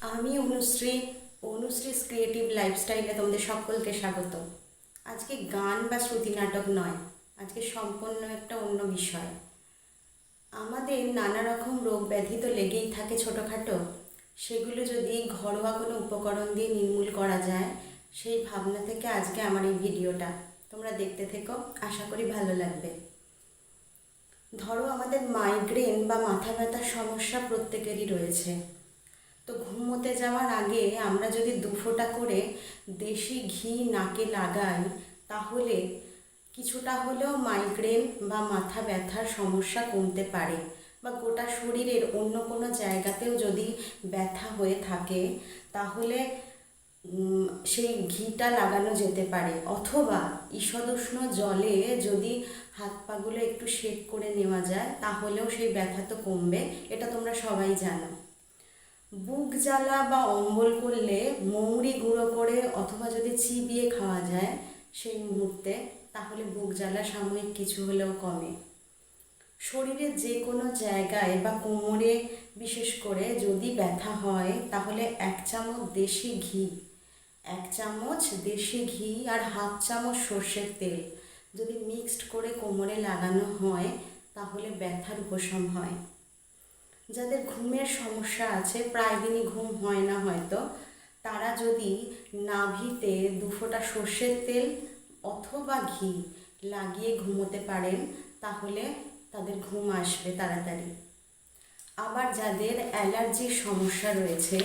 আমি অনুশ্রী অনুশ্রীস ক্রিয়েটিভ লাইফস্টাইলে তোমাদের সকলকে স্বাগত আজকে গান বা শ্রুতি নাটক নয়, আজকে সম্পূর্ণ একটা অন্য বিষয়। আমাদের নানা রকম রোগ ব্যাধি তো লেগেই থাকে ছোটোখাটো, সেগুলো যদি ঘরোয়া কোনো উপকরণ দিয়ে নির্মূল করা যায়, সেই ভাবনা থেকে আজকে আমার এই ভিডিওটা। তোমরা দেখতে থেকো, আশা করি ভালো লাগবে। ধরো আমাদের মাইগ্রেন বা মাথা ব্যথার সমস্যা প্রত্যেকেরই রয়েছে। তো ঘুমোতে যাওয়ার আগে আমরা যদি দু ফোঁটা করে দেশি ঘি নাকে লাগাই, তাহলে কিছুটা হলেও মাইগ্রেন বা মাথা ব্যথার সমস্যা কমতে পারে বা গোটা শরীরের অন্য কোনো জায়গাতেও যদি ব্যথা হয়ে থাকে, তাহলে সেই ঘিটা লাগানো যেতে পারে। অথবা ঈষদুষ্ণ জলে যদি হাত পাগুলো একটু শেক করে নেওয়া যায়, তাহলেও সেই ব্যথা তো কমবে, এটা তোমরা সবাই জানো। বুক জ্বালা বা অম্বল করলে মৌরি গুঁড়ো করে অথবা যদি চিবিয়ে খাওয়া যায় সেই মুহূর্তে, তাহলে বুক জ্বালা সাময়িক কিছু হলেও কমে। শরীরের যে কোনো জায়গায় বা কোমরে, বিশেষ করে যদি ব্যথা হয়, তাহলে এক চামচ দেশি ঘি, এক চামচ দেশি ঘি আর হাফ চামচ সর্ষের তেল যদি মিক্সড করে কোমরে লাগানো হয়, তাহলে ব্যথার উপশম হয়। যাদের ঘুমের সমস্যা আছে, প্রায় দিনই ঘুম হয় না হয়তো, তারা যদি নাভিতে দুফোঁটা সর্ষের তেল অথবা ঘি লাগিয়ে ঘুমোতে পারেন, তাহলে তাদের ঘুম আসবে তাড়াতাড়ি। আবার যাদের অ্যালার্জির সমস্যা রয়েছে,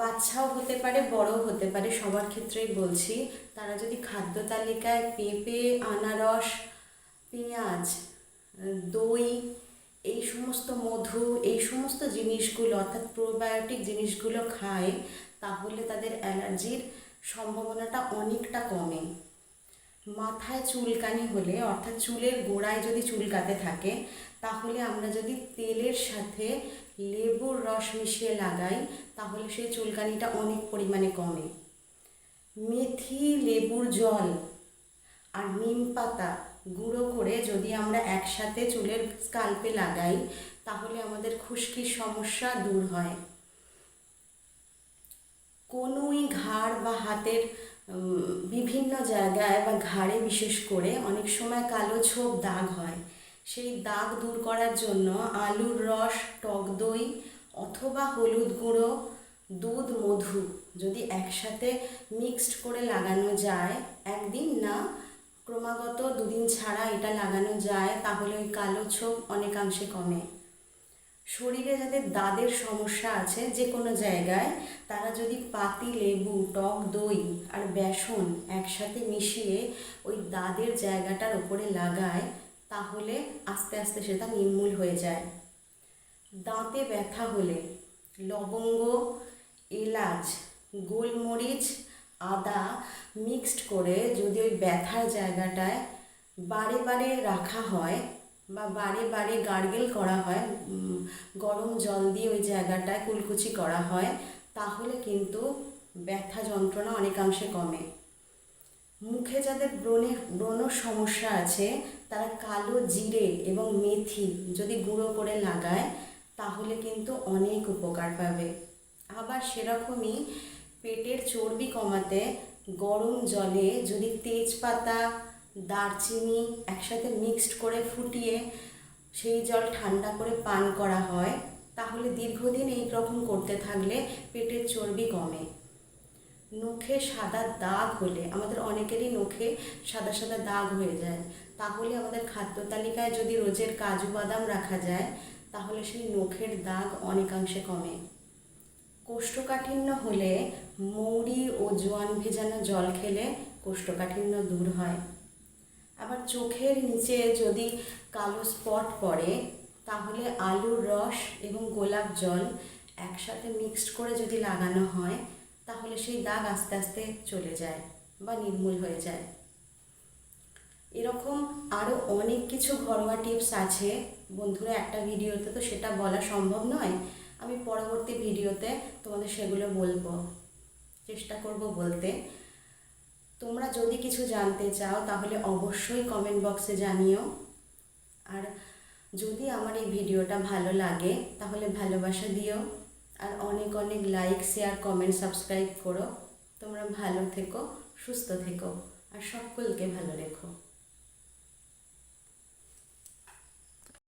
বাচ্চাও হতে পারে, বড়ও হতে পারে, সবার ক্ষেত্রেই বলছি, তারা যদি খাদ্য তালিকায় পেঁপে, আনারস, পেঁয়াজ, দই সমস্ত মধু, এই সমস্ত জিনিসগুলো, অর্থাৎ প্রোবায়োটিক জিনিসগুলো খায়, তাহলে তাদের অ্যালার্জির সম্ভাবনাটা অনেকটা কমে। মাথায় চুলকানি হলে, অর্থাৎ চুলের গোড়ায় যদি চুলকাতে থাকে, তাহলে আমরা যদি তেলের সাথে লেবুর রস মিশিয়ে লাগাই, তাহলে সেই চুলকানিটা অনেক পরিমাণে কমে। মেথি লেবুর জল আর নিম পাতা গুঁড়ো করে যদি আমরা একসাথে চুলের স্কাল্পে লাগাই, তাহলে আমাদের খুশকির সমস্যা দূর হয়। কনুই ঘাড় বা হাতের বিভিন্ন জায়গায় বা ঘাড়ে বিশেষ করে অনেক সময় কালো ছোপ দাগ হয়। সেই দাগ দূর করার জন্য আলুর রস, টক দই অথবা হলুদ গুঁড়ো, দুধ, মধু যদি একসাথে মিক্সড করে লাগানো যায়, একদিন না ক্রমাগত দুদিন ছাড়া এটা লাগানো যায়, তাহলে ওই কালো ছোপ অনেকাংশে কমে। শরীরে যাদের দাঁতের সমস্যা আছে যে কোনো জায়গায়, তারা যদি পাতি, লেবু, টক, দই আর বেসন একসাথে মিশিয়ে ওই দাঁতের জায়গাটার ওপরে লাগায়, তাহলে আস্তে আস্তে সেটা নির্মূল হয়ে যায়। দাঁতে ব্যথা হলে লবঙ্গ, এলাচ, গোলমরিচ আদা মিক্সড করে যদি ওই ব্যথার জায়গাটায় বারে বারে রাখা হয় বা বারে বারে গার্গেল করা হয় গরম জল দিয়ে ওই জায়গাটায় কুলকুচি করা হয়, তাহলে কিন্তু ব্যথা যন্ত্রণা অনেকাংশে কমে। মুখে যাদের ব্রণের ব্রণ সমস্যা আছে, তারা কালো জিরে এবং মেথি যদি গুঁড়ো করে লাগায়, তাহলে কিন্তু অনেক উপকার পাবে। আবার সেরকমই পেটের চর্বি কমাতে গরম জলে যদি তেজপাতা, দারচিনি একসাথে মিক্সড করে ফুটিয়ে সেই জল ঠান্ডা করে পান করা হয়, তাহলে দীর্ঘদিন এই রকম করতে থাকলে পেটের চর্বি কমে। নখে সাদা দাগ হলে, আমাদের অনেকেরই নখে সাদা সাদা দাগ হয়ে যায়, তাহলে আমাদের খাদ্য তালিকায় যদি রোজের কাজু বাদাম রাখা যায়, তাহলে সেই নখের দাগ অনেকাংশে কমে। কোষ্ঠকাঠিন্য হলে মৌরি ও জোয়ান ভেজানো জল খেলে কোষ্ঠকাঠিন্য দূর হয়। আবার চোখের নিচে যদি কালো স্পট পড়ে, তাহলে আলুর রস এবং গোলাপ জল একসাথে মিক্সড করে যদি লাগানো হয়, তাহলে সেই দাগ আস্তে আস্তে চলে যায় বা নির্মূল হয়ে যায়। এরকম আরও অনেক কিছু ঘরোয়া টিপস আছে। বন্ধুরা, একটা ভিডিওতে তো সেটা বলা সম্ভব নয়। আমি পরবর্তী ভিডিওতে তোমাদের সেগুলো বলব। চেষ্টা করব বলতে। তোমরা যদি কিছু জানতে চাও, তাহলে অবশ্যই কমেন্ট বক্সে জানিও। আর যদি আমার এই ভিডিওটা ভালো লাগে, তাহলে ভালোবাসা দিও। আর অনেক অনেক লাইক শেয়ার কমেন্ট সাবস্ক্রাইব করো। তোমরা ভালো থেকো, সুস্থ থেকো। আর সকলকে ভালো রেখো।